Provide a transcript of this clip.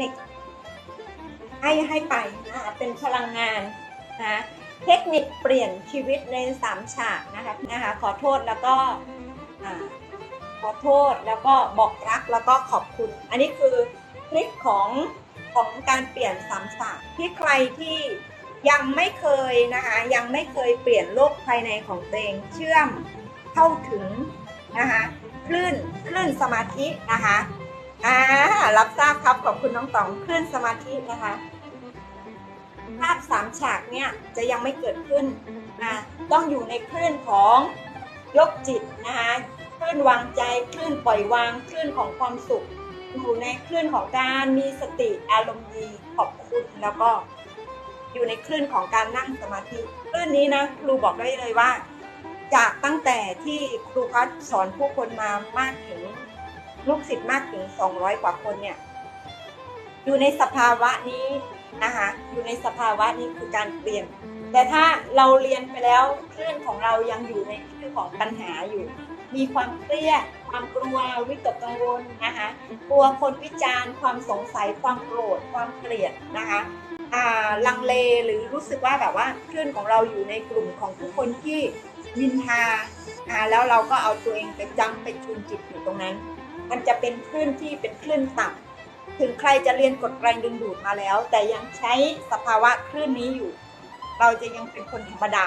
นิคให้ให้ไปนะคะเป็นพลังงานนะเทคนิคเปลี่ยนชีวิตในสามฉากนะคะนะคะขอโทษแล้วก็ขอโทษแล้วก็บอกรักแล้วก็ขอบคุณ อันนี้คือคลิปของของการเปลี่ยนสามฉากที่ใครที่ยังไม่เคยนะคะยังไม่เคยเปลี่ยนโลกภายในของตัวเองเชื่อมเข้าถึงนะคะคลื่นคลื่นสมาธินะคะ อ่ารับทราบครับขอบคุณน้องต๋องคลื่นสมาธินะคะภาพสามฉากเนี่ยจะยังไม่เกิดขึ้นนะต้องอยู่ในคลื่นของยกจิตนะคะคลื่นวางใจคลื่นปล่อยวางคลื่นของความสุข อยู่ในคลื่นของการมีสติอารมณ์ดีขอบคุณแล้วก็อยู่ในคลื่นของการนั่งสมาธิคลื่นนี้นะครูบอกได้เลยว่า จากตั้งแต่ที่ครูพัฒสอนผู้คนมามากถึง ลูกศิษย์มากถึง 200 กว่าคนเนี่ย อยู่ในสภาวะนี้นะคะ อยู่ในสภาวะนี้คือการเปลี่ยน แต่ถ้าเราเรียนไปแล้วคลื่นของเรายังอยู่ในคลื่นของปัญหาอยู่ มีความเครียด ความกลัว วิตกกังวลนะคะ กลัวคนวิจารณ์ ความสงสัย ความโกรธ ความเกลียดนะคะลังเลหรือรู้สึกว่าแบบว่าคลื่นของเราอยู่ในกลุ่มของผู้คนที่นินทาอ่าแล้วเราก็เอาตัวเองไปจำไปจูนจิตอยู่ตรงนั้น มันจะเป็นคลื่นที่เป็นคลื่นต่ำถึงใครจะเรียนกฎแรงดึงดูดมาแล้ว แต่ยังใช้สภาวะคลื่นนี้อยู่ เราจะยังเป็นคนธรรมดา